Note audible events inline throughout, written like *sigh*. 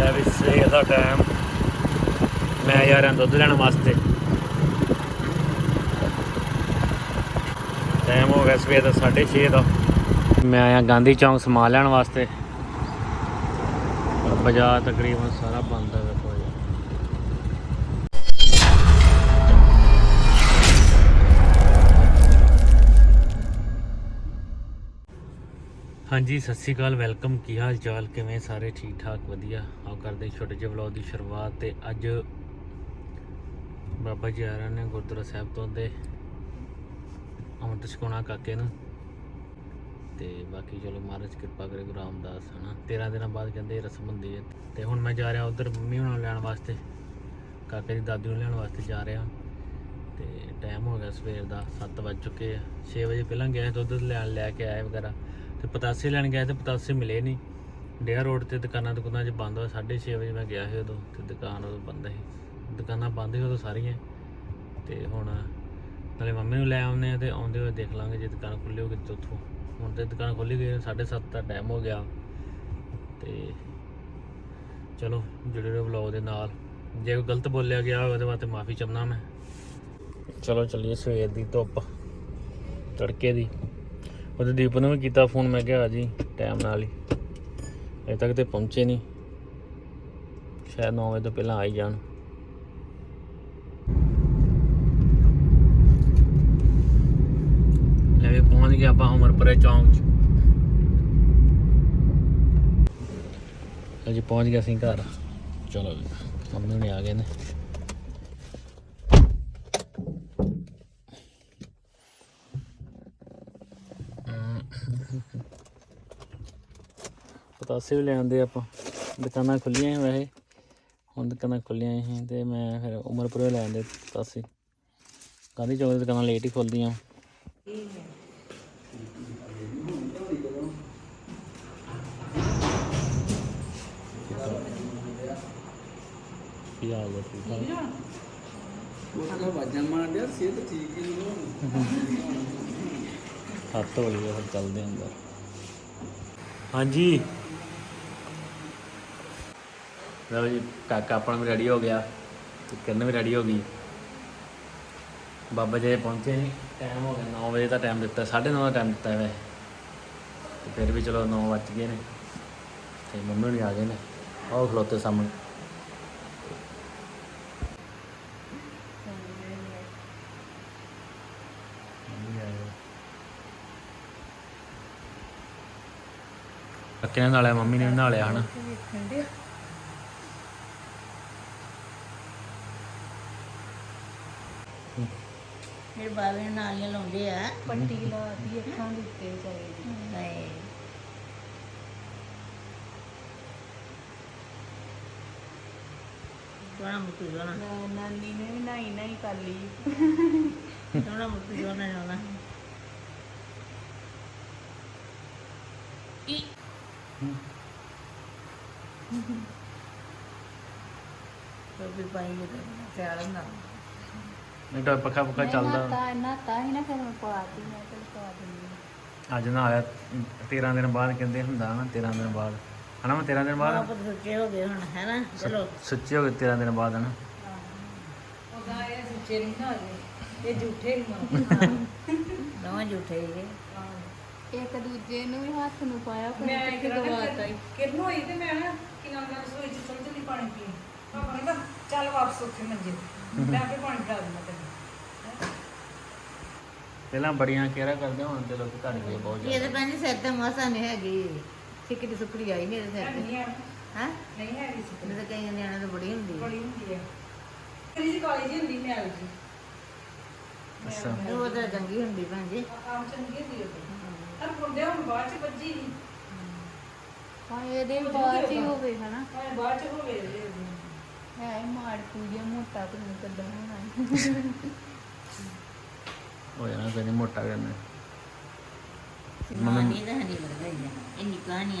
ਲੈ ਵੀ ਸਵੇਰ ਦਾ ਟਾਈਮ ਮੈਂ ਯਾਰਾਂ ਦੁੱਧ ਲੈਣ ਵਾਸਤੇ। ਟਾਈਮ ਹੋ ਗਿਆ ਸਵੇਰ ਦਾ 6:30 ਦਾ। ਮੈਂ ਆਇਆ ਗਾਂਧੀ ਚੌਂਕ ਸਮਾਨ ਲੈਣ ਵਾਸਤੇ। ਬਾਜ਼ਾਰ ਤਕਰੀਬਨ ਸਾਰਾ ਬੰਦ ਹੈ ਹਾਂਜੀ, ਸਤਿ ਸ਼੍ਰੀ ਅਕਾਲ, ਵੈਲਕਮ। ਕੀ ਹਾਲ ਚਾਲ ਕਿਵੇਂ ਸਾਰੇ? ਠੀਕ ਠਾਕ ਵਧੀਆ। ਆਓ ਕਰਦੇ ਛੋਟੇ ਜਿਹੇ ਵਲੌਗ ਦੀ ਸ਼ੁਰੂਆਤ ਤੇ ਅੱਜ ਬਾਬਾ ਜੀ ਆ ਨੇ ਗੁਰਦੁਆਰਾ ਸਾਹਿਬ ਤੋਂ ਦੇ ਅੰਮ੍ਰਿਤ ਛਕਾਉਣਾ ਕਾਕੇ ਨੂੰ। ਤੇ ਬਾਕੀ ਚਲੋ ਮਹਾਰਾਜ ਕਿਰਪਾ ਕਰੇ ਗੁਰੂ ਰਾਮਦਾਸ, ਹਨਾ। 13 ਦਿਨਾਂ ਬਾਅਦ ਕਹਿੰਦੇ ਰਸਮ ਹੁੰਦੀ ਹੈ। ਤੇ ਹੁਣ ਮੈਂ ਜਾ ਰਿਹਾ ਉਧਰ ਮੰਮੀ ਹੁਣਾਂ ਨੂੰ ਲੈਣ ਵਾਸਤੇ। ਕਾਕੇ ਦੀ ਦਾਦੀ ਨੂੰ ਲੈਣ ਵਾਸਤੇ ਜਾ ਰਿਹਾ। ਤੇ ਟਾਈਮ ਹੋ ਗਿਆ ਸਵੇਰ ਦਾ 7 ਵੱਜ ਚੁੱਕੇ ਆ। 6 ਵਜੇ ਪਹਿਲਾਂ ਗਿਆ ਦੁੱਧ ਲੈਣ ਲੈ ਕੇ ਆਏ ਵਗੈਰਾ। ਤੇ ਪਤਾਸੇ ਲੈਣ ਗਿਆ ਤੇ ਪਤਾਸੇ ਮਿਲੇ ਨਹੀਂ। ਡੇਅਰ ਰੋਡ ਤੇ ਦੁਕਾਨਾਂ ਦੁਕਾਨਾਂ 'ਚ ਬੰਦ ਹੋਇਆ 6:30 ਵਜੇ ਮੈਂ ਗਿਆ ਸੀ ਉਦੋਂ, ਤੇ ਦੁਕਾਨ ਉਦੋਂ ਬੰਦ ਸੀ। ਦੁਕਾਨਾਂ ਬੰਦ ਸੀ ਉਦੋਂ ਸਾਰੀਆਂ। ਤੇ ਹੁਣ ਨਾਲੇ ਮੰਮੀ ਨੂੰ ਲੈ ਆਉਂਦੇ ਆ ਤੇ ਆਉਂਦੇ ਹੋਏ ਦੇਖ ਲਾਂਗੇ ਜੇ ਦੁਕਾਨ ਖੁੱਲੀ ਹੋਗੀ ਤੇ ਉੱਥੋਂ। ਹੁਣ ਤੇ ਦੁਕਾਨ ਖੁੱਲੀ ਗਈ 7:30 ਦਾ ਟਾਈਮ ਹੋ ਗਿਆ। ਤੇ ਚਲੋ, ਜੁੜੇ ਰਹੋ ਵਲੌਗ ਦੇ ਨਾਲ। ਜੇ ਕੋਈ ਗਲਤ ਬੋਲਿਆ ਗਿਆ ਹੋਵੇ ਉਹਦੇ ਵਾਸਤੇ ਮਾਫੀ ਚਾਹੁੰਦਾ ਮੈਂ। ਚਲੋ, ਚੱਲੀਏ ਸਵੇਰ ਦੀ ਧੁੱਪ, ਤੜਕੇ ਦੀ। ਉਹਦੇ ਦੀਪ ਨੂੰ ਵੀ ਕੀਤਾ ਫੋਨ, ਮੈਂ ਕਿਹਾ ਆ ਜੀ ਟਾਈਮ ਨਾਲ ਹੀ। ਅਜੇ ਤੱਕ ਤੇ ਪਹੁੰਚੇ ਨਹੀਂ। ਸ਼ਾਇਦ 9 ਵਜੇ ਤੋਂ ਪਹਿਲਾਂ ਆ ਹੀ ਜਾਣ। ਲੈ ਵੀ ਪਹੁੰਚ ਗਏ ਆਪਾਂ ਉਮਰਪੁਰੇ ਚੌਂਕ 'ਚ। ਅਜੇ ਪਹੁੰਚ ਗਿਆ ਸੀ ਘਰ। ਚਲੋ ਜੀ ਮੰਮੀ ਹੁਣੇ ਆ ਗਏ ਨੇ। ਪਾਸੇ ਵੀ ਲਿਆਂਦੇ ਆਪਾਂ। ਦੁਕਾਨਾਂ ਖੁੱਲੀਆਂ ਸੀ ਵੈਸੇ। ਹੁਣ ਦੁਕਾਨਾਂ ਖੁੱਲੀਆਂ ਸੀ ਤੇ ਮੈਂ ਫਿਰ ਉਮਰਪੁਰ ਲੈ ਆਂਦੇ ਪਾਸੇ। ਗਾਂਧੀ ਚੌਕ ਦੀ ਦੁਕਾਨਾਂ ਲੇਟ ਹੀ ਖੁੱਲਦੀਆਂ ਕੀ ਹਾਲ ਹੈ ਠੀਕ ਠਾਕ ਉਹਦਾ ਵਾਜਾਂ ਮਾਰਦਿਆ ਸਿਹਤ ਠੀਕ ਹੀ ਨਹੀਂ ਹੱਥ ਹੋ ਲਿਆ ਫਿਰ ਚੱਲਦੇ ਅੰਦਰ। ਹਾਂਜੀ। ਲਓ ਜੀ ਕਾਕਾ ਆਪਣਾ ਵੀ ਰੈਡੀ ਹੋ ਗਿਆ ਤੇ ਕਿਰਨ ਵੀ ਰੈਡੀ ਹੋ ਗਈ। ਬਾਬਾ ਜੀ ਪਹੁੰਚੇ ਨਹੀਂ ਟਾਈਮ ਹੋ ਗਿਆ 9 ਵਜੇ ਦਾ ਟਾਈਮ ਦਿੱਤਾ 9:30 ਦਾ ਟਾਈਮ ਦਿੱਤਾ ਵੈਸੇ। ਤੇ ਫਿਰ ਵੀ ਚਲੋ 9 ਵੱਜ ਗਏ ਨੇ, ਤੇ ਮੰਮੀ ਵੀ ਆ ਗਏ ਨੇ, ਆਓ ਖਲੋਤੇ ਸਾਹਮਣੇ। ਮੰਮੀ ਆਏ ਹੋਏ। ਨੇ ਮੰਮੀ ਨੇ ਵੀ ਨਾਲਿਆ ਹਨਾ? ਮੇਰੇ ਬਾਬੇ ਨੇ ਨਾਲੀਆਂ ਲਾਉਂਦੇ ਆ। ਪੱਟੀ ਲਾ ਦੀ ਅੱਖਾਂ ਦੇ ਉੱਤੇ ਚਾਹੀਦੀ ਹਾਏ। ਸੋਹਣਾ ਮੁੱਕ ਸੋਹਣਾ। ਨਾ ਨਾਨੀ ਨੇ ਵੀ ਨਾਈ ਨਾਈ ਕਰ ਲਈ। ਸੋਹਣਾ ਮੁੱਕ ਸੋਹਣਾ ਜਾਣਾ ਕੀ? ਟੋਪੀ ਪਾਈ ਜੇ ਸਿਆਲ ਹੁੰਦਾ ਨਹੀਂ ਤਾਂ ਪੱਖਾ ਪੱਖਾ ਚੱਲਦਾ। ਤਾਂ ਨਾ ਤਾਂ ਹੀ ਨਾ ਫਿਰ ਮੈਂ ਪਵਾਤੀ ਮੈਂ ਚਲ ਪਵਾ ਦਿੰਦੀ। ਅੱਜ ਨਾ ਆਇਆ 13 ਦਿਨ ਬਾਅਦ ਕਹਿੰਦੇ ਹੁੰਦਾ ਨਾ 13 ਦਿਨ ਬਾਅਦ। ਹਨਾ ਮੈਂ 13 ਦਿਨ ਬਾਅਦ? ਆਪ ਸੁੱਚੇ ਹੋ ਗਏ ਹੁਣ ਹੈ ਨਾ ਚਲੋ। ਸੱਚੀ ਹੋ ਗਏ 13 ਦਿਨ ਬਾਅਦ ਹਨਾ? ਉਹਦਾ ਇਹ ਸੁੱਚੇ ਨਹੀਂ ਨਾ ਇਹ ਝੂਠੇ ਹੀ। ਮਾਂ ਨਵਾਂ ਝੂਠੇ ਹੀ ਇੱਕ ਦੂਜੇ ਨੂੰ ਵੀ ਹੱਥ ਨੂੰ ਪਾਇਆ ਫਿਰ ਕਿੱਥੇ ਗਵਾਤਾ ਹੀ ਕਿਰਨ ਹੋਈ ਤੇ ਮੈਂ ਨਾ ਕਿ ਨਾਮ ਨਾਲ ਸੋਈ ਚ ਚਲ ਚਲੀ ਪਾਣੀ ਪੀ ਪਾਪਾ ਕਹਿੰਦਾ ਚੱਲ ਵਾਪਸ ਉੱਥੇ ਮੰਜੇ ਤੇ। ਮੈਂ ਆਪੇ ਪਾਣੀ ਪਿਲਾ ਦਿੰਦਾ ਤੈਨੂੰ। ਪਹਿਲਾਂ ਬੜੀਆਂ ਕੇਰਾ ਕਰਦੇ ਹੁਣ ਤੇ ਲੋਕ ਘਟ ਗਏ ਬਹੁਤ ਇਹ ਜ਼ਿਆਦਾ ਤਾਂ ਪੈਣੀ ਸਿਰ ਤੇ ਮਸਾ ਨਹੀਂ ਹੈਗੀ। ਸਿੱਕੜੀ ਸੁੱਕੜੀ ਆਈ ਮੇਰੇ ਸਿਰ ਤੇ। ਨਹੀਂ ਹੈ ਹੈ? ਨਹੀਂ ਹੈ ਕਿਸੇ ਮੇਰੇ ਤਾਂ ਕਈਆਂ ਨਿਆਣਿਆਂ ਤੋਂ ਬੜੀ ਹੁੰਦੀ ਹੈ ਬੜੀ ਹੁੰਦੀ ਹੈ ਤੇਰੀ ਜੀ ਕਾਲਜ ਹੁੰਦੀ ਮੈਲ ਜੀ ਅੱਛਾ। ਤੇ ਉਹ ਤਾਂ ਚੰਗੀ ਹੁੰਦੀ ਭੈਣ। ਜੀ ਆਮ ਚੰਗੀ ਹੁੰਦੀ ਉਹ ਪਰ ਮੁੰਡੇ ਹੁਣ ਬਾਅਦ ਚ ਵੱਜੀ ਨਹੀਂ ਹਾਂ ਇਹਦੇ ਵੀ ਬਾਅਦ ਹੀ ਹੋਵੇ ਹਨਾ। ਮੈਂ ਬਾਅਦ ਚ ਹੋ ਗਏ ਇਹਦੇ। ਹੈ ਮਾੜ ਪੂਜਾ ਮੋਟਾ ਤੇ ਨਹੀਂ ਕਦਾਂ ਹੋਣਾ। ਹੋ ਜਾਣਾ ਨਹੀਂ ਮੋਟਾ ਕਰਨਾ। ਮਾਂ ਨਹੀਂ ਤਾਂ ਹਣੀ ਵਰਗਾ ਹੀ ਆ। ਇੰਨੀ ਕਹਾਣੀ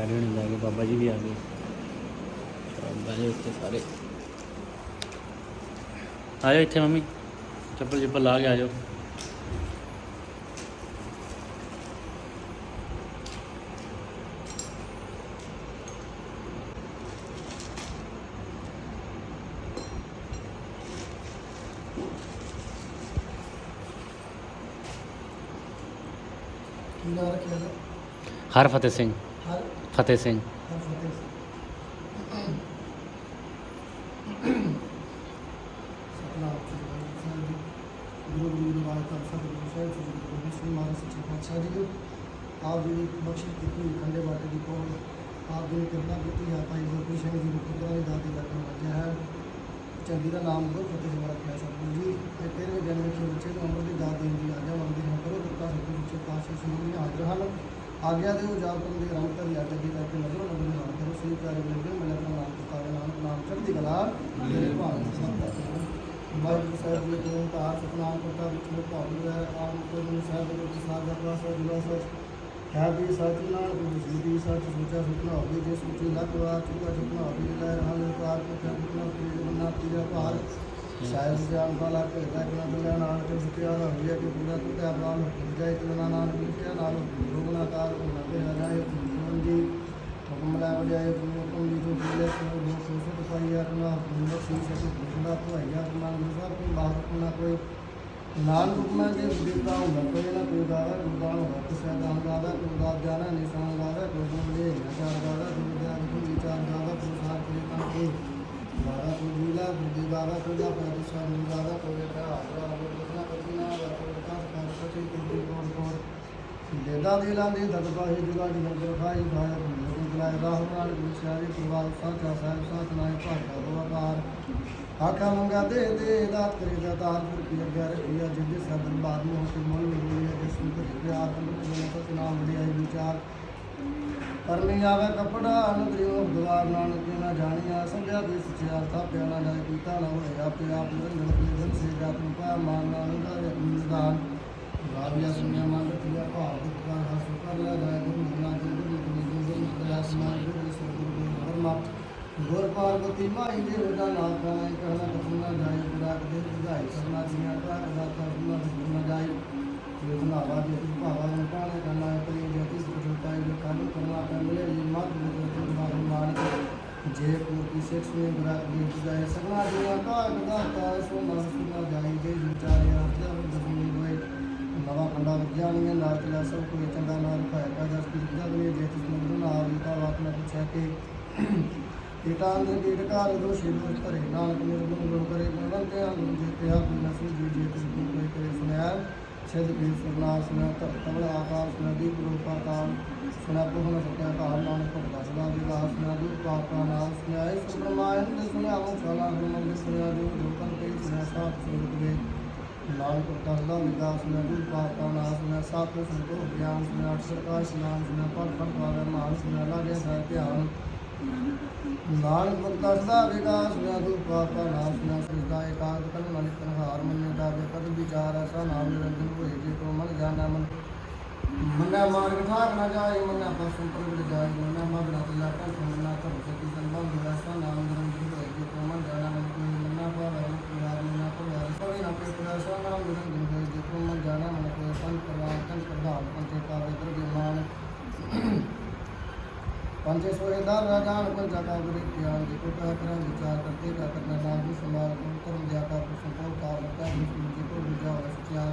ਡੈਡੀ ਹੁਣੀ ਲੈ ਗਏ ਬਾਬਾ ਜੀ ਵੀ ਆ ਗਏ। ਚਲੋ ਬਾਜੇ ਉੱਤੇ ਸਾਰੇ। ਆਜੋ ਇੱਥੇ ਮੰਮੀ ਚੱਪਲ ਚੱਪਲ ਲਾ ਕੇ ਆ ਜਾਓ। ਕੀ ਨਾਮ ਰੱਖਿਆ? ਦਾ ਹਰ ਫਤਿਹ ਸਿੰਘ। ਫਤਿਹ ਸਿੰਘ ਗੁਰੂ ਗੁਰੂ ਨਿਵਾਸ ਦਾ ਸਤਿਗੁਰੂ ਸਾਹਿਬ ਸ੍ਰੀ ਗੁਰੂ ਗੋਬਿੰਦ ਸਿੰਘ ਮਹਾਰਾਜ ਸੱਚੇ ਪਾਤਸ਼ਾਹ ਜੀ ਆਪ ਜੀ ਦੀ ਬਖਸ਼ਿਸ਼ ਕੀਤੀ ਖੰਡੇ ਬਾਟੇ ਦੀ ਕੋਲ ਆਪ ਜੀ ਨੇ ਕਿਰਪਾ ਕੀਤੀ ਹੈ ਭਾਈ ਗੁਰਪ੍ਰੀਤ ਸਿੰਘ ਜੀ ਨੂੰ ਪੁੱਤਰਾਂ ਦੀ ਦਾਤੀ ਲੱਗਣ ਲੱਗਿਆ ਹੈ ਚੰਗੀ ਦਾ ਨਾਮ ਗੁਰੂ ਫਤਿਹ ਸਿੰਘ ਰੱਖਿਆ ਸਤਿਗੁਰੂ ਜੀ ਤੇ ਤੇਰੇ ਜਨਮ ਵਿੱਚ ਬੱਚੇ ਨੂੰ ਅੰਮ੍ਰਿਤ ਦੀ ਦਾਤ ਦੇਣ ਦੀ ਆਗਿਆ ਮੰਗਦੇ ਹਾਂ ਕਰੋ ਕਿਰਪਾ ਸਤਿਗੁਰੂ ਸੱਚੇ ਪਾਤਸ਼ਾਹ ਸਮੂਹ ਹਾਜ਼ਰ ਹਨ ਆਗਿਆ ਦੇ ਜਾਪ ਕਰਨ ਦੀ ਰੰਗ ਤੇ ਲਿਆ ਕੇ ਕਰਕੇ ਨਜ਼ਰ ਨਜ਼ਰ ਨਾਲ ਕਰੋ ਸਹੀ ਕਾਰੇ ਮਿਲਦੇ ਮਿਲੇ ਆਪਣਾ ਨਾਮ ਪੁਕਾਰੇ ਨਾਮ ਨਾਮ ਚੜ੍ਹਦੀ ਕਲਾ ਮੇਰੇ ਭਾਗ ਸਭ ਵਾਹਿਗੁਰੂ ਸਾਹਿਬ ਜੀ ਦੇ ਤਾਰ ਸਤਨਾਮ ਕਰਤਾ ਵਿੱਚ ਮੈਂ ਭਾਵ ਹੈ ਆਪ ਕੋ ਜੀ ਸਾਹਿਬ ਦੇ ਪ੍ਰਸਾਦ ਦਾ ਪਾਸਾ ਜੁਲਾ ਸਚ ਹੈ ਵੀ ਸਚ ਨਾਲ ਗੁਰੂ ਜੀ ਦੀ ਸਚ ਸੋਚਾ ਸੁਪਨਾ ਹੋਵੇ ਜੇ ਸੋਚੀ ਲੱਖ ਵਾਰ ਚੁਕਾ ਸੁਪਨਾ ਹੋਵੇ ਲੈ ਹਾਲ ਕਾਰ ਕੋ ਸੁਪਨਾ ਤੀਰ ਬੰਨਾ ਤੀਰਾ ਭਾਰ ਸ਼ਾਇਦ ਜਾਨ ਵਾਲਾ ਭੇਦਾ ਕਿ ਨਾ ਨਾਨਕ ਤੇ ਸੁਤਿਆ ਹੋਇਆ ਕਿ ਪੂਰਾ ਤੁਤੇ ਆਪਣਾ ਹੋ ਜਾਏ ਨਾਨਕ ਲਿਖਿਆ ਨਾਲ ਰੋਗਨਾ ਕਾਰ ਕੋ ਨਾ ਤੇ ਹਰਾਏ ਜੀ ਹੁਕਮ ਲੈ ਵਜਾਏ ਗੁਰੂ ਹੁਕਮ ਜੀ ਤੋਂ ਬੋਲੇ ਸੋ ਦੋ ਸੋ ਸੋ ਪਾਈ ਆਪਣਾ ਹੁਕਮ ਸੀ ਸੋ ਬੁੰਦਾ ਧੁਆਈਆ ਆਪਣਾ ਗੁਰੂ ਸਾਹਿਬ ਕੋਈ ਬਾਤ ਕੋਈ ਨਾਨ ਹੁਕਮਾਂ ਦੇ ਦਿੱਤਾ ਹੁੰਦਾ ਕੋਈ ਨਾ ਕੋਈ ਗਾਵਾ ਗੁਰਬਾਣ ਹੁੰਦਾ ਕਿਸੇ ਦਾ ਗਾਵਾ ਕੋਈ ਜਾਣਾ, ਨਿਸ਼ਾਨ ਗਾਵਾ ਕੋਈ ਬੋਲੇ ਨਚਾਰ ਗਾਵਾ ਕੋਈ ਦਾ ਵਿਚਾਰ ਗਾਵਾ ਕੋਈ ਕਰੇ ਤਾਂ। ਕੋਈ ਗਾਵਾ ਕੋਈ ਜੀਲਾ ਬੁੱਧੀ ਗਾਵਾ ਕੋਈ ਦਾ ਪਰ ਸਾਰ ਗਾਵਾ ਦੇਦਾ ਦੇ ਲਾਂਦੇ ਦਦ ਪਾਹੇ ਜੁਗਾ ਦੀ ਨੰਦਰ ਖਾਈ ਖਾਇਆ ਕੋਈ ਬੁਲਾਏ ਨਾਲ ਵਿਚਾਰੇ ਪ੍ਰਵਾਲ ਸਾਚਾ ਸਾਹਿਬ ਸਾਥ ਨਾਏ ਭਾਗਾ ਬਵਾਕਾਰ ਆਖਾ ਮੰਗਾ ਦੇ ਦੇ ਦਾਤ ਕਰੇ ਦਾ ਪੁਰ ਕੀ ਅਗਿਆ ਰਖਿਆ ਜਿੰਦੇ ਸਦਰ ਬਾਦ ਨੂੰ ਤੇ ਮਨ ਮਿਲੀ ਹੈ, ਜਿਸ ਨੂੰ ਤੇ ਪਿਆਰ ਨੂੰ ਤੇ ਸਤ ਨਾਮ ਵਿਚਾਰ ਕਰਨੀ ਆਵੇ ਕਪੜਾ ਅਨੁਦਰਿਓ ਦੁਆਰ ਨਾਨਕ ਨਾ ਜਾਣੀਆ ਸੰਗਿਆ ਦੇ ਸਚਿਆ ਥਾਪਿਆ ਨਾ ਜਾਏ ਕੀਤਾ ਨਾ ਹੋਏ ਆਪੇ ਆਪ ਨਿਰੰਜਨ ਕੇ ਸੇ ਜਾਤ ਨੂੰ ਮਾਨ ਨਾਮ ਦਾ ਨਿਦਾਨ ਰਾਵਿਆ ਸੁਨਿਆ ਮੰਗ ਤਿਆ ਭਾਵ ਦੁਖਾਂ ਹਾਸੁ ਕਰ ਲੈ ਜਾਏ। ਗੁਰੂ ਨਾ ਜੀ ਗੁਰੂ ਜੀ ਗੁਰੂ ਜੀ ਦਇਆ ਸਮਾਨ ਗੁਰੂ ਸਤਿਗੁਰੂ ਗੁਰੂ ਹਰਮਾ। ਗੁਰ ਪਾਰਵਤੀ ਮਾਈ ਦੇ ਰਦਾ ਨਾਮ ਕਾਇ ਕਹਿਣਾ ਜਾਏ ਬੁਰਾ ਦੇ ਵਿਧਾਈ ਕਰਨਾ, ਜੀਆਂ ਦਾ ਨਾਲ ਚਲਾ ਸਭ ਕੋਈ ਚੰਗਾ ਨਾਲ ਖਾਇਆ ਕਾ ਜਸ ਕੀ ਜਦ ਨੇ ਜੇ ਤਿਸ ਨੂੰ ਨਾ ਆਵੀ ਤਾਂ ਆਪ ਨੇ ਪੁੱਛਿਆ ਕਿ ਕੀਟਾਂ ਦੇ ਕੀਟ ਘਰ ਦੋ ਸ਼ਿਵ ਧਰੇ ਨਾਨਕ ਨਿਰਗੁਣ ਗੁਣ ਕਰੇ ਗੁਣਵੰਤਿਆ ਗੁਣ ਜੀਤਿਆ ਗੁਣ ਸੂ ਜੀ ਜੇ ਤਿਸ ਨੂੰ ਕੋਈ ਕਰੇ ਸੁਨਿਆ ਛਿਦ ਵੀ ਸੁਨਾ ਸੁਨਾ ਤਵਲ ਆਕਾਸ਼ ਸੁਨਾ ਦੀਪ ਰੂਪ ਪਾਤਾਲ ਸੁਨਾ ਪੁਹਨ ਸਤਿਆ ਕਾਲ ਨਾਨਕ ਭਗਤਾ ਸਦਾ ਵਿਗਾਸ ਸੁਨਾ ਦੂਪ ਪਾਪਾ ਨਾਮ ਸੁਨਿਆ ਇਸ ਬ੍ਰਹਮਾਇਨ ਦੇ ਸੁਨਿਆ ਉਹ ਸਾਲਾ ਬ੍ਰਹਮ ਦੇ ਸੁਨਿਆ ਜੋ ਲੋਕਨ ਤੇ ਸੁਨਿਆ ਸਾਤ ਸੁਰਤ ਵੇ ਨਾਮ ਕਰਤਾ ਸਦਾ ਵਿਗਾਸ ਸੁਨਿਆ ਦੂਪ ਪਾਪਾ ਨਾਮ ਸੁਨਿਆ ਸਾਤ ਸੰਤੋ ਗਿਆਨ ਸੁਨਿਆ ਅਕਸ਼ਰ ਨਾਮ ਸੁਨਿਆ ਨਾਨਕ ਭਗਤਾ ਸਦਾ ਵਿਕਾਸ ਨਾ ਦੂਪਾ ਕਾ ਨਾਮ ਸਦਾ ਇਕਾਂਤ ਕਨ ਮਨ ਹਾਰ ਮੰਨ ਦਾ ਪਦ ਵਿਚਾਰ ਐਸਾ ਨਾਮ ਨਿਰੰਜਨ ਹੋਏ, ਜੇ ਕੋ ਮਨ ਜਾਣਾ ਮਨ। ਮੰਨਾ ਮਾਰਗ ਠਾਕ ਨਾ ਜਾਏ ਮੰਨਾ ਪਸੁ ਪਰ ਜਾਏ ਮੰਨਾ ਮਗਨਾ ਤਲਾ ਕਾ ਮੰਨਾ ਕਰ ਸਤੀ ਸੰਬੰਧ, ਐਸਾ ਨਾਮ ਨਿਰੰਜਨ ਹੋਏ ਜੇ ਕੋ ਮਨ ਜਾਣਾ ਮਨ ਕੋਈ ਮੰਨਾ ਪਾਵੈ ਪਿਆਰ ਮੰਨਾ ਪਿਆਰ ਸੋਈ ਨਾ ਪੇ ਐਸਾ ਨਾਮ ਨਿਰੰਜਨ ਹੋਏ ਜੇ ਕੋ ਮਨ ਜਾਣਾ ਮਨ ਕੋਈ ਪੰਨ ਪਰਵਾਨ ਤਨ ਪ੍ਰਧਾਨ ਪੰਤੇ ਪਾਵੇ ਦਰਗੇ ਮਾਨ पंचे सोएदार राजान को जाता गुरु ज्ञान जी को कह कर विचार करते का करना नाम समार को कर्म जाता को संभव का लगता है जी को विद्या और सत्या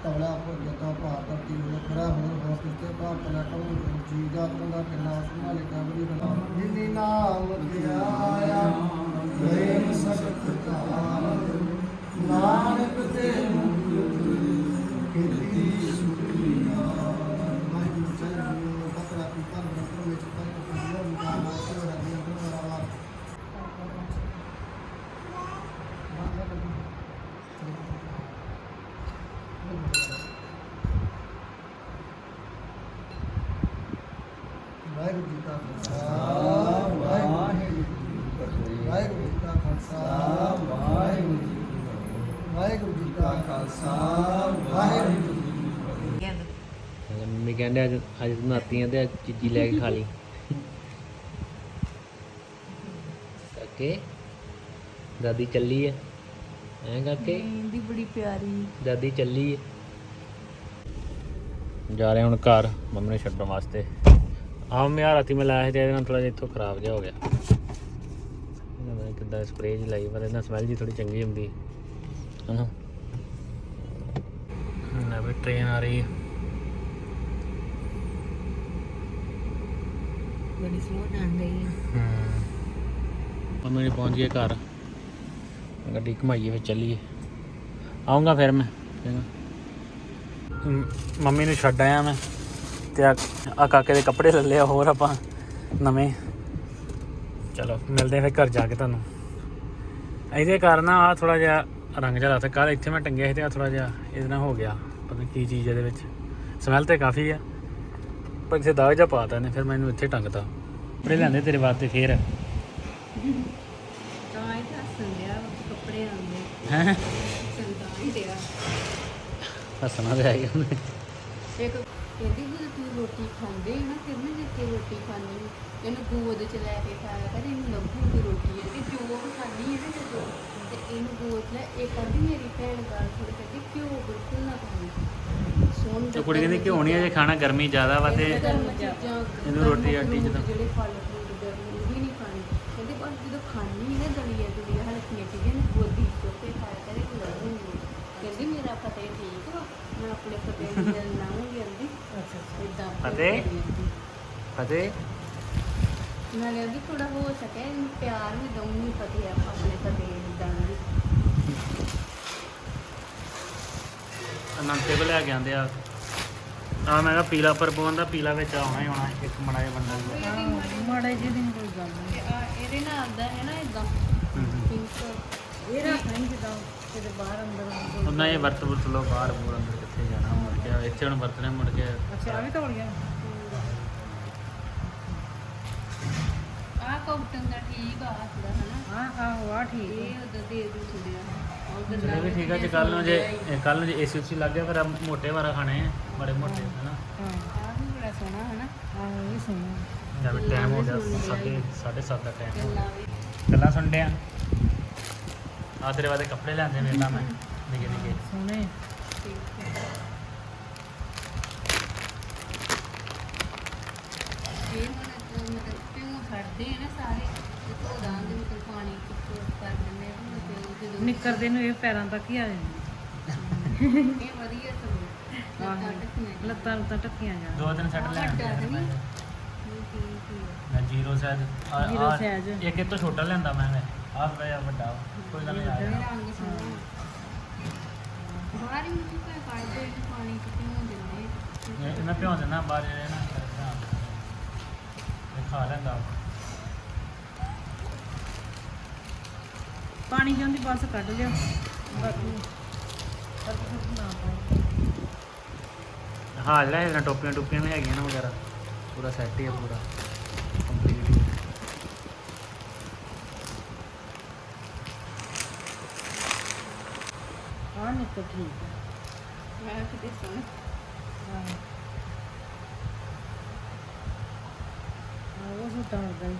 तबला को जता पा करती हुए खरा हो हो किसके पा पला कम जी जात बंदा के नाम सुना लिखा बड़ी बना जिनी नाम के आया प्रेम सत नानक ते ਕਹਿੰਦੇ ਅੱਜ ਅੱਜ ਨਾਤੀਆਂ ਤੇ ਅੱਜ ਚੀਜ਼ੀ ਲੈ ਕੇ ਖਾ ਲਈ। ਕਾਕੇ ਦਾਦੀ ਚੱਲੀ ਹੈ ਐਂ ਕਾਕੇ ਦੀ ਬੜੀ ਪਿਆਰੀ। ਦਾਦੀ ਚੱਲੀ ਹੈ ਜਾ ਰਹੇ ਹੁਣ ਘਰ ਮੰਮੀ ਨੂੰ ਛੱਡਣ ਵਾਸਤੇ। ਆ ਮੈਂ ਆ ਰਾਤੀ ਮੈਂ ਲਾਇਆ ਸੀ ਤੇ ਇਹਦੇ ਨਾਲ ਥੋੜਾ ਜਿਹਾ ਇੱਥੋਂ ਖਰਾਬ ਜਿਹਾ ਹੋ ਗਿਆ। ਇਹਨਾਂ ਦਾ ਕਿੱਦਾਂ ਸਪਰੇਅ ਜੀ ਲਾਈ ਪਰ ਇਹਨਾਂ ਸਮੈਲ ਜੀ ਥੋੜੀ ਚੰਗੀ ਹੁੰਦੀ। ਹਨਾ? ਨਾ ਵੀ ਟ੍ਰੇਨ ਆ ਰਹੀ ਹੈ ਬੜੀ ਸਲੋ ਜਾਣ ਰਹੀ ਹੈ। ਮੰਮੀ ਨੇ ਪਹੁੰਚ ਗਏ ਘਰ। ਗੱਡੀ ਘੁਮਾਈਏ ਫਿਰ ਚੱਲੀਏ। ਆਉਂਗਾ ਫਿਰ ਮੈਂ। ਮੰਮੀ ਨੂੰ ਛੱਡ ਆਇਆ ਮੈਂ। ਤੇ ਆ ਕਾਕੇ ਦੇ ਕੱਪੜੇ ਲੈ ਲਿਆ ਹੋਰ ਆਪਾਂ ਨਵੇਂ। ਚਲੋ, ਮਿਲਦੇ ਫਿਰ ਘਰ ਜਾ ਕੇ ਤੁਹਾਨੂੰ। ਇਹਦੇ ਕਾਰਨ ਆ ਥੋੜਾ ਜਿਹਾ ਰੰਗ ਜਿਹਾ ਲੱਗਦਾ ਕੱਲ ਇੱਥੇ ਮੈਂ ਟੰਗਿਆ ਸੀ ਤੇ ਆ ਥੋੜਾ ਜਿਹਾ ਇਹਦੇ ਨਾਲ ਹੋ ਗਿਆ। ਪਤਾ ਕੀ ਚੀਜ਼ ਇਹਦੇ ਵਿੱਚ। ਸਮੈਲ ਤੇ ਕਾਫੀ ਆ। ਪਰ ਇੱਥੇ ਦਾਗ ਜਿਹਾ ਪਾਤਾ ਇਹਨੇ ਫਿਰ ਮੈਨੂੰ ਇੱਥੇ ਟੰਗਤਾ। ਕੱਪੜੇ ਲੈਂਦੇ ਤੇਰੇ ਵਾਸਤੇ ਫੇਰ। ਤਾਂ ਇਹ ਹੱਸਣ ਡਿਆ ਕੱਪੜੇ ਆਉਂਦੇ। ਹੈ? ਹੀ ਹੱਸਣਾ ਤੇ ਆਈ ਉਹਨੇ। ਇੱਕ ਕਹਿੰਦੀ ਜਦੋਂ ਤੂੰ ਰੋਟੀ ਖਾਂਦੇ ਹੋ ਨਾ ਫਿਰ ਨਾ ਜੇ ਤੇ ਰੋਟੀ ਖਾਣੀ ਇਹਨੂੰ ਗੋਦ ਚ ਲੈ ਕੇ ਖਾਇਆ ਕਰ ਇਹਨੂੰ ਲੱਭੂਗੀ ਰੋਟੀ ਹੈ। ਤੇ ਜੋ ਖਾਣੀ ਹੈ ਨਾ ਜਦੋਂ ਤੇ ਇਹਨੂੰ ਗੋਦ ਲੈ ਇਹ ਕਹਿੰਦੀ ਮੇਰੀ ਭੈਣ ਗੱਲ ਸੁਣ ਕਹਿੰਦੀ ਘਿਓ ਬਿਲਕੁਲ ਨਾ ਸੋਨ ਤੇ ਕੁੜੀ ਕਹਿੰਦੀ ਘਿਓ ਨਹੀਂ ਅਜੇ ਖਾਣਾ ਗਰਮੀ ਜ਼ਿਆਦਾ ਵਾ ਤੇ ਇਹਨੂੰ ਰੋਟੀ ਆਟੀ ਜਦੋਂ- ਜਿਹੜੇ ਫਲ ਫਰੂਟ ਗਰਮੀ ਵੀ ਨਹੀਂ ਖਾਣੀ। ਕਹਿੰਦੇ ਪਰ ਜਦੋਂ ਖਾਣੀ ਹੈ ਨਾ ਦਲੀਆ ਦਲੀਆ ਹਲਕੀਆਂ ਚੀਜ਼ਾਂ ਨੂੰ ਗੋਦੀ ਚੁੱਕ ਕੇ ਖਾਇਆ ਕਰੇ ਲੱਭੂਗੀ ਕਹਿੰਦੀ ਮੇਰਾ ਫਤਿਹ ਠੀਕ ਵਾ ਮੈਂ ਆਪਣੇ ਫਤਿਹ ਦੀ ਅੰਦੀ ਅੱਛਾ ਇਦਾਂ ਥੋੜਾ ਹੋ ਸਕੇ ਪਿਆਰ ਵੀ ਦਊਂਗੀ ਆਪਣੇ ਅਨੰਤੇ ਕੋਲ ਲੈ ਕੇ ਆਂਦੇ ਆ। ਆ ਮੈਂ ਕਿਹਾ ਪੀਲਾ ਪਰ ਦਾ ਪੀਲਾ ਵਿੱਚ ਆਉਣਾ ਹੀ ਆਉਣਾ ਇੱਕ ਮੜਾ ਜਿਹਾ ਬੰਦਾ ਵੀ ਮਾੜਾ ਜੀ ਦੀ ਕੋਈ ਗੱਲ ਨਹੀਂ। ਇਹਦੇ ਨਾਲ ਦਾ ਹੈ ਨਾ ਇਦਾਂ ਹੂੰ ਹੂੰ। ਇਹ ਰੱਖ ਨਹੀਂ ਜਿੱਦਾਂ ਕਿਤੇ ਬਾਹਰ ਅੰਦਰ ਆਉਂਦੇ ਉਹਨਾਂ ਇਹ ਵਰਤ ਵਰਤ ਲੋ ਬਾਹਰ ਬੂਰ ਅੰਦਰ ਕਿੱਥੇ ਜਾਣਾ ਮੁੜ ਕੇ ਇੱਥੇ ਹੁਣ ਵਰਤਣੇ ਮੁੜ ਕੇ ਅੱਛਾ ਆ ਵੀ ਤੌਲੀਆਂ ਆ। ਕਾਊਟਨ ਦਾ ਠੀਕ ਆ। ਆ ਠੀਕ ਇਹ ਉਧਰ ਦੇ ਦੂ ਛੜਿਆ ਉਹ ਚਲੇ ਵੀ ਠੀਕ ਆ ਜੇ ਕੱਲ ਨੂੰ ਜੇ ਕੱਲ ਨੂੰ ਜੇ ਏਸੀ ਉਸੀ ਲੱਗ ਗਿਆ ਫਿਰ ਆ ਮੋਟੇ ਵਾਰਾ ਖਾਣੇ ਆ ਬੜੇ ਮੋਟੇ ਹਨਾ? ਹਾਂ ਆ ਵੀ ਬੜਾ ਸੋਹਣਾ ਹਨਾ? ਆਹੋ ਇਹ ਸੋਹਣਾ। ਜਾਂ ਵੀ ਟਾਈਮ ਹੋ ਗਿਆ ਸਾਢੇ ਸਾਢੇ ਸੱਤ ਦਾ ਟਾਈਮ ਗੱਲਾਂ ਵੀ। ਗੱਲਾਂ ਸੁਣਦੇ ਆ। ਆ ਤੇਰੇ ਵਾਸਤੇ ਕੱਪੜੇ ਲੈਂਦੇ ਨੇ ਤਾਂ ਮੈਂ। ਨਿੱਕੇ ਨਿੱਕੇ। ਸੋਹਣੇ। ਠੀਕ ਹੈ। ਇਹ ਹੁਣ ਤਾਂ ਮਤਲਬ ਪਿਓ ਫੜਦੇ ਆ ਨਾ ਸਾਰੇ ਤੇ ਧੋ ਦਾਂਗੇ ਮਤਲਬ ਪਾਣੀ। ਕਰ ਦਿੰਦੇ ਆ ਤੇ ਫਿਰ ਜਦੋਂ ਨਿੱਕਰਦੇ ਨੂੰ ਇਹ ਪੈਰਾਂ ਤੱਕ ਹੀ ਆ ਜਾਂਦੇ ਇਹ ਵਧੀਆ ਲੱਤਾਂ ਟੱਕੀਆਂ ਲੱਤਾਂ ਲੁੱਤਾਂ ਟੱਕੀਆਂ ਜਾਣ ਦੋ ਤਿੰਨ ਸੈੱਟ ਲੈਣ ਵੱਡਾ ਤਾਂ ਮੈਂ। Zero size Zero size। ਇੱਕ ਇਹ ਤੋਂ ਛੋਟਾ ਲੈਂਦਾ ਮੈਂ ਆਹ ਵੱਡਾ ਵਾ। ਕੋਈ ਗੱਲ ਨਹੀਂ ਆ ਜਾਣਾ ਰੰਗ ਸੋਹਣਾ ਬਾਹਰ ਹੀ ਪਾਣੀ ਕਿਤੇ ਦਿੰਦੇ। ਇਹ- ਇਹਨਾਂ ਭਿਉਂ ਦੇਣਾ ਬਾਹਰ ਜਿਹੜੇ ਨਾ ਇਹ ਖਾ ਲੈਂਦਾ ਪਾਣੀ ਜਾਂਦੀ ਬਸ ਕੱਢ ਲਿਓ ਬਾਕੀ ਨਾ ਪਾਓ ਹਾਂ ਜਿਹੜਾ ਇਹਨਾਂ ਟੋਪੀਆਂ ਟੋਪੀਆਂ ਵੀ ਹੈਗੀਆਂ ਨਾ ਵਗੈਰਾ ਪੂਰਾ ਸੈੱਟ ਹੀ ਆ ਪੂਰਾ ਕੰਪਲੀਟ ਨਿੱਕਰ ਠੀਕ ਹੈ ਮੈਂ ਕਿਤੇ ਸੋਹਣਾ ਹਾਂ। ਆ ਉਹ ਸੁੱਟਾ ਹੁੰਦਾ ਹੀ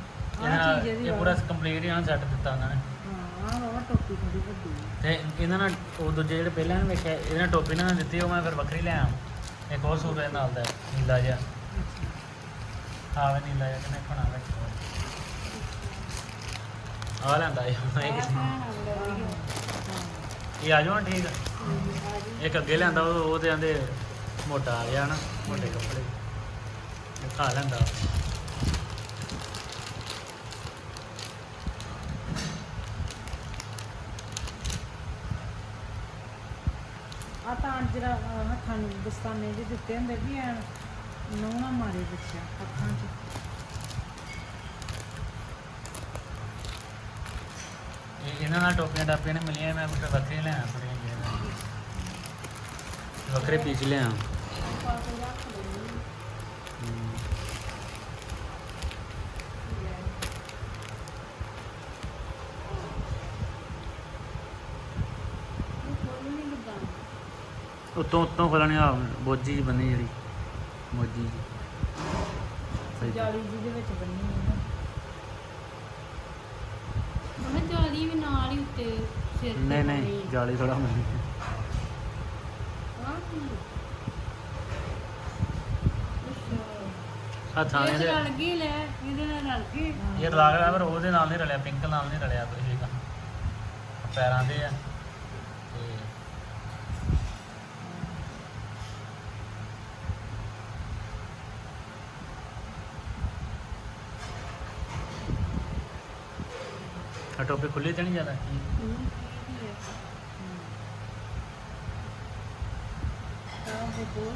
ਚੀਜ਼ ਇਹਦੀ ਇਹ ਪੂਰਾ ਕੰਪਲੀਟ ਹੀ ਇਹਨਾਂ ਸੈੱਟ ਦਿੱਤਾ ਉਹਨਾਂ ਨੇ। ਹਾਂ ਟੋਪੀ ਥੋੜੀ ਵੱਡੀ ਹੈ ਤੇ ਇਹਨਾਂ ਨਾਲ ਉਹ ਦੂਜੇ ਜਿਹੜੇ ਪਹਿਲਾਂ ਨੇ ਵੇਖਿਆ ਇਹਨਾਂ ਨਾਲ ਟੋਪੀ ਇਹਨਾਂ ਨੇ ਦਿੱਤੀ ਉਹ ਮੈਂ ਫਿਰ ਵੱਖਰੀ ਲੈ ਆਇਆ ਇੱਕ ਹੋਰ ਸੂਟ ਇਹਦੇ ਨਾਲ ਦਾ ਹੈ, ਨੀਲਾ ਜਿਹਾ। ਆਵੇ ਨੀਲਾ ਜਿਹਾ ਕਿਨੇ ਖਣਾ ਵਿੱਚ ਆ ਲੈਂਦਾ ਇਹ ਹੁਣ ਇਹ। ਕਿਸ ਇਹ ਆ ਜਾਓ ਨਾ ਠੀਕ ਆ। ਇੱਕ ਅੱਗੇ ਲੈਂਦਾ ਉਹ ਉਹਦੇ ਆਂਦੇ ਮੋਟਾ ਆ ਗਿਆ ਨਾ ਮੋਟੇ ਕੱਪੜੇ। ਇਹ ਖਾ ਲੈਂਦਾ ਆ ਤਾਂ ਜਿਹੜਾ ਹੱਥਾਂ ਨੂੰ ਦਸਤਾਨੇ ਜਿਹੇ ਦਿੱਤੇ ਹੁੰਦੇ ਵੀ ਐਨ ਨੋਣਾ ਮਾਰੇ ਬੱਚਾ ਹੱਥਾਂ 'ਚ। ਇਹ ਇਹਨਾਂ ਨਾਲ ਟੋਪੀਆਂ ਟਾਪੀਆਂ ਨੇ ਮਿਲੀਆਂ ਮੈਂ ਫਿਰ ਵੱਖਰੇ ਲੈ ਆਇਆ ਥੋੜੀਆਂ ਜਿਹੀਆਂ ਵੱਖਰੇ ਪੀਸ ਲਿਆ ਪਾ ਕੇ ਰੱਖ ਲੈਣੀ ਉੱਤੋਂ ਉੱਤੋਂ ਖੋਲਣੀ ਆ ਬੋਜੀ ਜੀ ਬੰਨੀ ਜਿਹੜੀ ਮੋਜੀ ਜੀ ਸਹੀ ਜਾਲੀ ਜੀ ਦੇ ਵਿੱਚ ਬੰਨੀ ਹੈ ਨਾ ਉਹ ਜਾਲੀ ਵੀ ਨਾਲ ਹੀ ਉੱਤੇ ਸਿਰ ਤੇ ਨਹੀਂ ਨਹੀਂ ਪਾਈ। ਜਾਲੀ ਥੋੜਾ ਮੰਨੀ ਆਹ ਕੀ? ਆ? ਥਾਣੇ ਇਹ ਦੇ ਰਲ ਗਈ ਲੈ ਇਹਦੇ ਨਾਲ ਰਲ ਗਈ। ਇਹ ਲੱਗ ਰਿਹਾ ਪਰ ਉਹਦੇ ਨਾਲ ਨਹੀਂ ਰਲਿਆ ਪਿੰਕ ਨਾਲ ਨਹੀਂ ਰਲਿਆ ਕੋਈ ਹੈਗਾ। ਪੈਰਾਂ ਦੇ ਆ। ਆ ਟੋਪੀ ਖੁੱਲੀ ਤੇ ਨਹੀਂ ਜ਼ਿਆਦਾ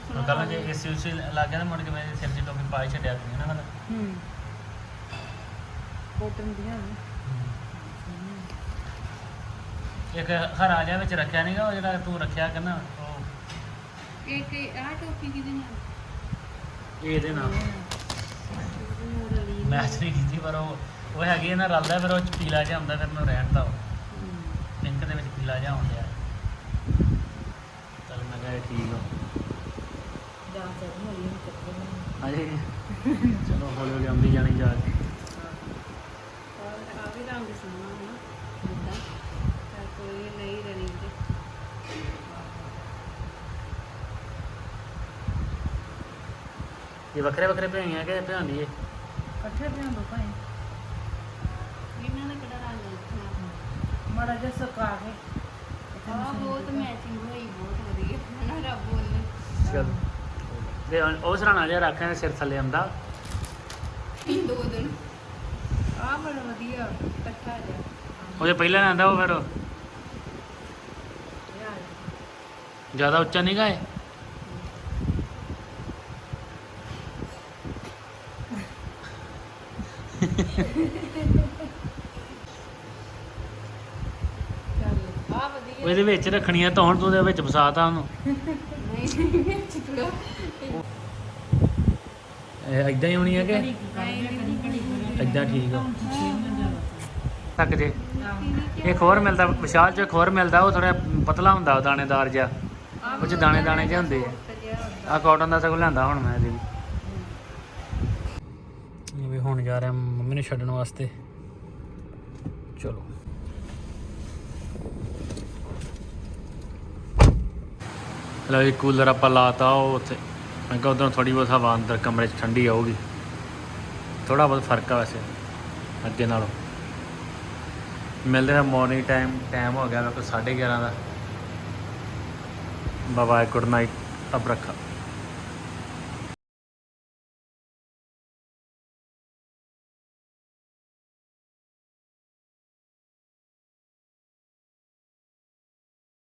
ਹੁਣ ਕੱਲ ਜੇ ਏਸੀ ਉਸੀ ਲੱਗ ਗਿਆ ਨਾ ਮੁੜ ਕੇ ਮੈਂ ਸਿਰ 'ਚ ਟੋਪੀ ਪਾ ਹੀ ਛੱਡਿਆ ਕਰੀ ਨਾ ਕੱਲ ਹੂੰ। ਕੋਟਨ ਦੀਆਂ ਨੇ। ਇੱਕ ਹਰਾ ਜਿਹਾ ਵਿੱਚ ਰੱਖਿਆ ਨਹੀਂਗਾ ਉਹ ਜਿਹੜਾ ਤੂੰ ਰੱਖਿਆ ਕਰਨਾ ਉਹ ਇੱਕ ਆਹ ਟੋਪੀ ਕਿਹਦੇ ਨਾਲ? ਇਹਦੇ ਨਾਲ। ਮੈਚ ਨਹੀਂ ਕੀਤੀ ਪਰ ਉਹ ਉਹ ਹੈਗੀ ਹੈ ਨਾ ਰਲਦਾ ਫਿਰ ਉਹ 'ਚ ਪੀਲਾ ਜਿਹਾ ਹੁੰਦਾ ਫਿਰ ਮੈਨੂੰ ਰਹਿਣ ਦਾ ਪਿੰਕ ਦੇ ਵਿੱਚ ਪੀਲਾ ਜਿਹਾ ਹੁੰਦਾ ਚਲ ਮੈਂ ਕਿਹਾ ਇਹ ਠੀਕ ਆ। ਜਾਂ ਚੜ੍ਹਨ ਵਾਲੀ ਨੂੰ ਕੱਪੜੇ ਨੂੰ ਹਾਂਜੀ। ਚਲੋ ਹੌਲੀ ਹੌਲੀ ਆਉਂਦੀ ਜਾਣੀ ਜਾ ਕੇ ਔਰ ਆ ਵੀ ਰੰਗ ਸੋਹਣਾ ਹੈ ਨਾ ਇਦਾਂ ਤਾਂ ਕੋਈ ਨਹੀਂ ਰਲੀ ਤੇ। ਇਹ ਵੱਖਰੇ ਵੱਖਰੇ ਭਿਆਈਆਂ ਕਿ ਭਿਆਉਂਦੀ ਏ ਇਕੱਠੇ ਬਣਾ ਦੋ ਭਾਈ ਇਹਨਾਂ ਦਾ ਕਿਹੜਾ ਰੰਗ ਰੱਖਣਾ ਮਾੜਾ ਜਿਹਾ ਸੁਕਾ ਕੇ ਇੱਥੇ ਆ ਮਸ਼ੀਨ ਬਹੁਤ ਮੈਚਿੰਗ ਹੋਈ ਬਹੁਤ ਵਧੀਆ। ਨਾ ਰੱਬ ਵੱਲੋਂ ਚਲ। ਤੇ ਹੁਣ ਉਹ ਸਰਾਣਾ ਜਿਹਾ ਰੱਖਿਆ ਸਿਰ ਥੱਲੇ ਆਉਂਦਾ। ਦੋ ਦਿਨ। ਆਹ ਬੜਾ ਵਧੀਆ ਇਕੱਠਾ ਜਾ ਉਹਦੇ ਪਹਿਲਾਂ ਆਂਦਾ ਉਹ ਫਿਰ। ਯਾਰ ਜ਼ਿਆਦਾ ਉੱਚਾ ਨਹੀਂ ਗਾਏ *laughs* ਚੱਲ ਆ ਵਧੀਆ ਉਹ ਇਹਦੇ ਵਿੱਚ ਰੱਖਣੀ ਆ ਤਾਂ ਹੁਣ ਤੂੰ ਉਹਦੇ ਵਿੱਚ ਫਸਾਤਾ ਉਹਨੂੰ। ਨਹੀਂ ਚਿਕੜਾ ਇਹ ਇਦਾਂ ਹੀ ਹੋਣੀ ਹੈ ਕਿ? ਇਦਾਂ ਠੀਕ ਆ। ਤੱਕ ਜੇ। ਇੱਕ ਹੋਰ ਮਿਲਦਾ ਵਿਸ਼ਾਲ ਚ ਇੱਕ ਹੋਰ ਮਿਲਦਾ ਉਹ ਥੋੜਾ ਪਤਲਾ ਹੁੰਦਾ ਉਹ ਦਾਣੇਦਾਰ ਜਿਹਾ। ਉਹ ਚ ਦਾਣੇ ਦਾਣੇ ਜਿਹੇ ਹੁੰਦੇ ਆ। ਆ ਕਾਟਨ ਦਾ ਸਗੋਂ ਲਿਆਂਦਾ ਹੁਣ ਮੈਂ ਇਹਦੇ ਵੀ। ਇਹ ਵੀ ਹੁਣ ਜਾ ਰਿਹਾ ਮੰਮੀ ਨੂੰ ਛੱਡਣ ਵਾਸਤੇ। ਚਲੋ। ਲਓ ਇਹ ਕੂਲਰ ਆਪਾਂ ਲਾਤਾ, ਉਹ ਉੱਥੇ। ਮੈਂ ਕਿਹਾ ਉਧਰੋਂ ਥੋੜੀ ਬਹੁਤ ਹਵਾ ਅੰਦਰ, ਕਮਰੇ 'ਚ ਠੰਡੀ ਆਊਗੀ। ਥੋੜਾ ਬਹੁਤ ਫ਼ਰਕ ਆ ਵੈਸੇ, ਅੱਗੇ ਨਾਲੋਂ। ਮਿਲਦੇ ਹਾਂ ਮਾਰਨਿੰਗ ਟਾਈਮ ਟਾਈਮ ਹੋ ਗਿਆ ਮੇਰੇ ਕੋਲ 11:30 ਦਾ। ਬਾਏ ਗੁੱਡ ਨਾਈਟ ਅਬ ਰੱਖਾ।